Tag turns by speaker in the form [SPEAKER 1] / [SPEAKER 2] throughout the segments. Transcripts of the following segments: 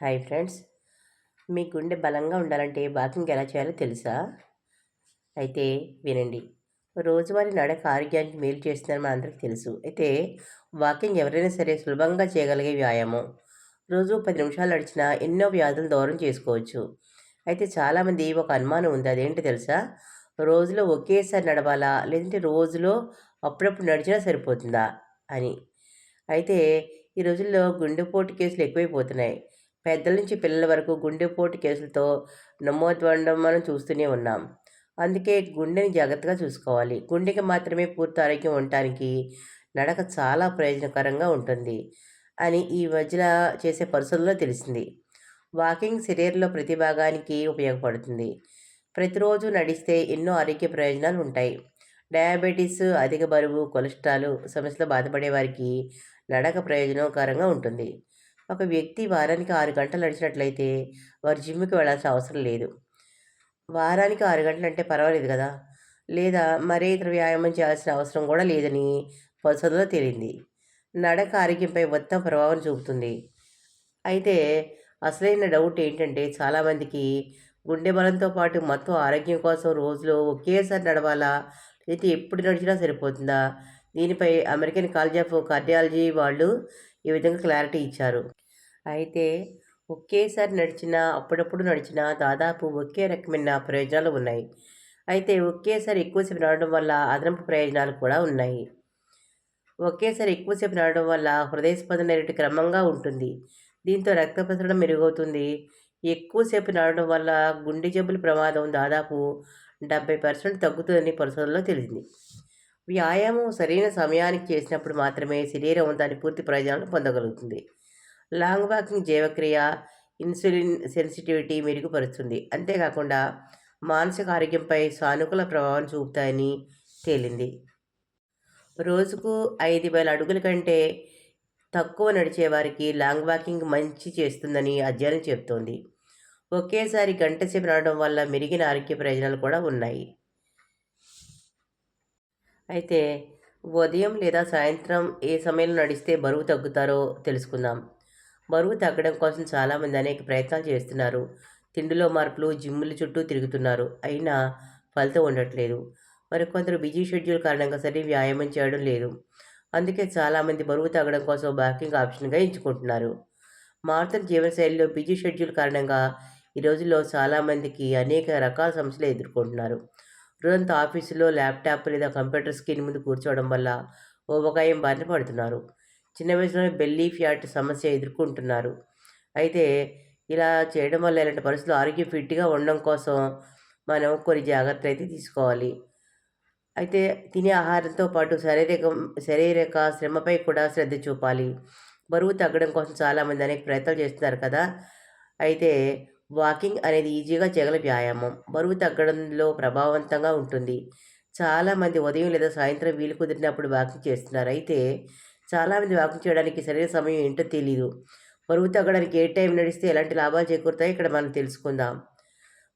[SPEAKER 1] Hi friends. మీ గుండె బలంగా ఉండాలంటే వాకింగ్ ఎలా చేయాలో తెలుసా? అయితే వినండి. రోజువారీ నడక ఆరోగ్యానికి మేలు చేస్తుందని మన అందరికీ తెలుసు. అయితే వాకింగ్ ఎవరైనా సరే సులభంగా చేయగలిగే వ్యాయామం. రోజు పది నిమిషాలు నడిచినా ఎన్నో వ్యాధులు దూరం చేసుకోవచ్చు. అయితే చాలామంది ఒక అనుమానం ఉంది. అదేంటి తెలుసా? రోజులో ఒకేసారి నడవాలా? లేదంటే రోజులో అప్పుడప్పుడు నడిచినా సరిపోతుందా? అని. అయితే ఈ రోజుల్లో గుండెపోటు కేసులు ఎక్కువైపోతున్నాయి. పెద్దల నుంచి పిల్లల వరకు గుండెపోటు కేసులతో నమోదవడం మనం చూస్తూనే ఉన్నాం. అందుకే గుండెని జాగ్రత్తగా చూసుకోవాలి. గుండెకి మాత్రమే పూర్తి ఆరోగ్యం ఉండటానికి నడక చాలా ప్రయోజనకరంగా ఉంటుంది అని ఈ మధ్యలో చేసే పరిశోధనలో తెలిసింది. వాకింగ్ శరీరంలో ప్రతి భాగానికి ఉపయోగపడుతుంది. ప్రతిరోజు నడిస్తే ఎన్నో ఆరోగ్య ప్రయోజనాలు ఉంటాయి. డయాబెటీస్ అధిక బరువు కొలెస్ట్రాల్ సమస్యలు బాధపడే వారికి నడక ప్రయోజనకరంగా ఉంటుంది. ఒక వ్యక్తి వారానికి ఆరు గంటలు నడిచినట్లయితే వారు జిమ్కి వెళ్ళాల్సిన అవసరం లేదు. వారానికి ఆరు గంటలు అంటే పర్వాలేదు కదా? లేదా మరే ఇతర వ్యాయామం చేయాల్సిన అవసరం కూడా లేదని పరిశోధనలో తేలింది. నడక ఆరోగ్యంపై మొత్తం ప్రభావం చూపుతుంది. అయితే అసలైన డౌట్ ఏంటంటే చాలామందికి గుండె బలంతో పాటు మొత్తం ఆరోగ్యం కోసం రోజులో ఒకేసారి నడవాలా? అయితే ఎప్పుడు నడిచినా సరిపోతుందా? దీనిపై అమెరికన్ కాలేజ్ ఆఫ్ కార్డియాలజీ వాళ్ళు ఈ విధంగా క్లారిటీ ఇచ్చారు. అయితే ఒకేసారి నడిచినా అప్పుడప్పుడు నడిచినా దాదాపు ఒకే రకమైన ప్రయోజనాలు ఉన్నాయి. అయితే ఒకేసారి ఎక్కువసేపు నడవడం వల్ల అదనపు ప్రయోజనాలు కూడా ఉన్నాయి. ఒకేసారి ఎక్కువసేపు నడవడం వల్ల హృదయ స్పందన రేటు క్రమంగా ఉంటుంది. దీంతో రక్త ప్రసరణ మెరుగవుతుంది. ఎక్కువసేపు నడవడం వల్ల గుండె జబ్బుల ప్రమాదం దాదాపు డెబ్బై పర్సెంట్ తగ్గుతుందని పరిశోధనలో తెలిసింది. వ్యాయామం సరైన సమయానికి చేసినప్పుడు మాత్రమే శరీరం దాని పూర్తి ప్రయోజనాలను పొందగలుగుతుంది. లాంగ్ వాకింగ్ జీవక్రియ ఇన్సులిన్ సెన్సిటివిటీ మెరుగుపరుస్తుంది. అంతేకాకుండా మానసిక ఆరోగ్యంపై సానుకూల ప్రభావం చూపుతాయని తేలింది. రోజుకు ఐదు వేల అడుగుల కంటే తక్కువ నడిచే వారికి లాంగ్ వాకింగ్ మంచి చేస్తుందని అధ్యయనం చెబుతోంది. ఒకేసారి గంట సేపు నడవడం వల్ల మెరుగిన ఆరోగ్య ప్రయోజనాలు కూడా ఉన్నాయి. అయితే ఉదయం లేదా సాయంత్రం ఏ సమయంలో నడిస్తే బరువు తగ్గుతారో తెలుసుకుందాం. బరువు తగ్గడం కోసం చాలామంది అనేక ప్రయత్నాలు చేస్తున్నారు. తిండిలో మార్పులు జిమ్ముల చుట్టూ తిరుగుతున్నారు. అయినా ఫలితం ఉండట్లేదు. మరి కొందరు బిజీ షెడ్యూల్ కారణంగా సరి వ్యాయామం చేయడం లేదు. అందుకే చాలామంది బరువు తగ్గడం కోసం వాకింగ్ ఆప్షన్గా ఎంచుకుంటున్నారు. మారుతున్న జీవనశైలిలో బిజీ షెడ్యూల్ కారణంగా ఈ రోజుల్లో చాలామందికి అనేక రకాల సమస్యలు ఎదుర్కొంటున్నారు. రోజంతా ఆఫీసులో ల్యాప్టాప్ లేదా కంప్యూటర్ స్క్రీన్ ముందు కూర్చోవడం వల్ల ఊబకాయం బారిన పడుతున్నారు. చిన్న వయసులోనే బెల్లీ ఫ్యాట్ సమస్య ఎదుర్కొంటున్నారు. అయితే ఇలా చేయడం వల్ల ఇలాంటి పరిస్థితులు ఆరోగ్యం ఫిట్గా ఉండడం కోసం మనం కొన్ని జాగ్రత్తలు అయితే తీసుకోవాలి. అయితే తినే ఆహారంతో పాటు శారీరక శారీరక శ్రమపై కూడా శ్రద్ధ చూపాలి. బరువు తగ్గడం కోసం చాలామంది అనేక ప్రయత్నాలు చేస్తున్నారు కదా. అయితే వాకింగ్ అనేది ఈజీగా చేయగల వ్యాయామం. బరువు తగ్గడంలో ప్రభావవంతంగా ఉంటుంది. చాలామంది ఉదయం లేదా సాయంత్రం వీలు కుదిరినప్పుడు వాకింగ్ చేస్తున్నారు. అయితే చాలామంది వాకింగ్ చేయడానికి సరైన సమయం ఏంటో తెలియదు బరువు తగ్గడానికి ఏ టైం నడిస్తే ఎలాంటి లాభాలు చేకూరుతాయో ఇక్కడ మనం తెలుసుకుందాం.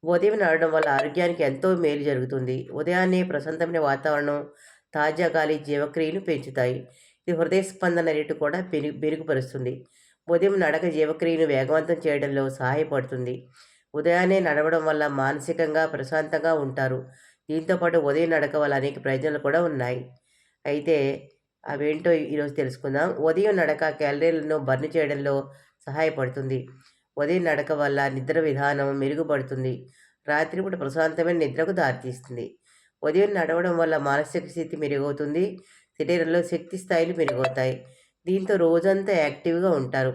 [SPEAKER 1] ఉదయం నడవడం వల్ల ఆరోగ్యానికి ఎంతో మేలు జరుగుతుంది. ఉదయాన్నే ప్రశాంతమైన వాతావరణం తాజా గాలి జీవక్రియను పెంచుతాయి. ఇది హృదయ స్పందన రేటు కూడా పెరుగు మెరుగుపరుస్తుంది. ఉదయం నడక జీవక్రియను వేగవంతం చేయడంలో సహాయపడుతుంది. ఉదయాన్నే నడవడం వల్ల మానసికంగా ప్రశాంతంగా ఉంటారు. దీంతోపాటు ఉదయం నడక వల్ల అనేక ప్రయోజనాలు కూడా ఉన్నాయి. అయితే అవేంటో ఈరోజు తెలుసుకుందాం. ఉదయం నడక క్యాలరీలను బర్న్ చేయడంలో సహాయపడుతుంది. ఉదయం నడక వల్ల నిద్ర విధానం మెరుగుపడుతుంది. రాత్రిపూట ప్రశాంతమైన నిద్రకు దారితీస్తుంది. ఉదయం నడవడం వల్ల మానసిక స్థితి మెరుగవుతుంది. శరీరంలో శక్తి స్థాయిలు మెరుగవుతాయి. దీంతో రోజంతా యాక్టివ్గా ఉంటారు.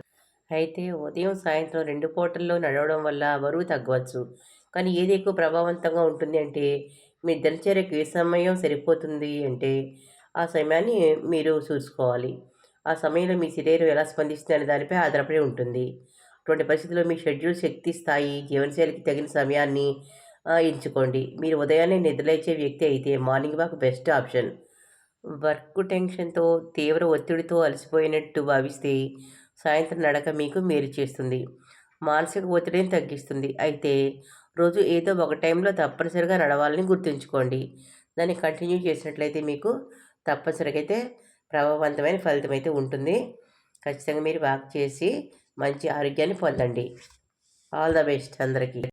[SPEAKER 1] అయితే ఉదయం సాయంత్రం రెండు పూటల్లో నడవడం వల్ల బరువు తగ్గవచ్చు. కానీ ఏది ఎక్కువ ప్రభావవంతంగా ఉంటుంది అంటే మీ దినచర్యకు ఏ సమయం సరిపోతుంది అంటే ఆ సమయాన్ని మీరు చూసుకోవాలి. ఆ సమయంలో మీ శరీరం ఎలా స్పందిస్తుంది అనే దానిపై ఆధారపడి ఉంటుంది. అటువంటి పరిస్థితుల్లో మీ షెడ్యూల్ శక్తి స్థాయి జీవనశైలికి తగిన సమయాన్ని ఎంచుకోండి. మీరు ఉదయాన్నే నిద్రలేచే వ్యక్తి అయితే morning walk best option. Work టెన్షన్తో తీవ్ర ఒత్తిడితో అలసిపోయినట్టు భావిస్తే సాయంత్రం నడక మీకు మేలు చేస్తుంది. మానసిక ఒత్తిడిని తగ్గిస్తుంది. అయితే రోజు ఏదో ఒక టైంలో తప్పనిసరిగా నడవాలని గుర్తుంచుకోండి. దాన్ని కంటిన్యూ చేసినట్లయితే మీకు తప్పనిసరిగా అయితే ప్రభావవంతమైన ఫలితం అయితే ఉంటుంది. ఖచ్చితంగా మీరు వాక్ చేసి మంచి ఆరోగ్యాన్ని పొందండి. ఆల్ ద బెస్ట్ అందరికీ.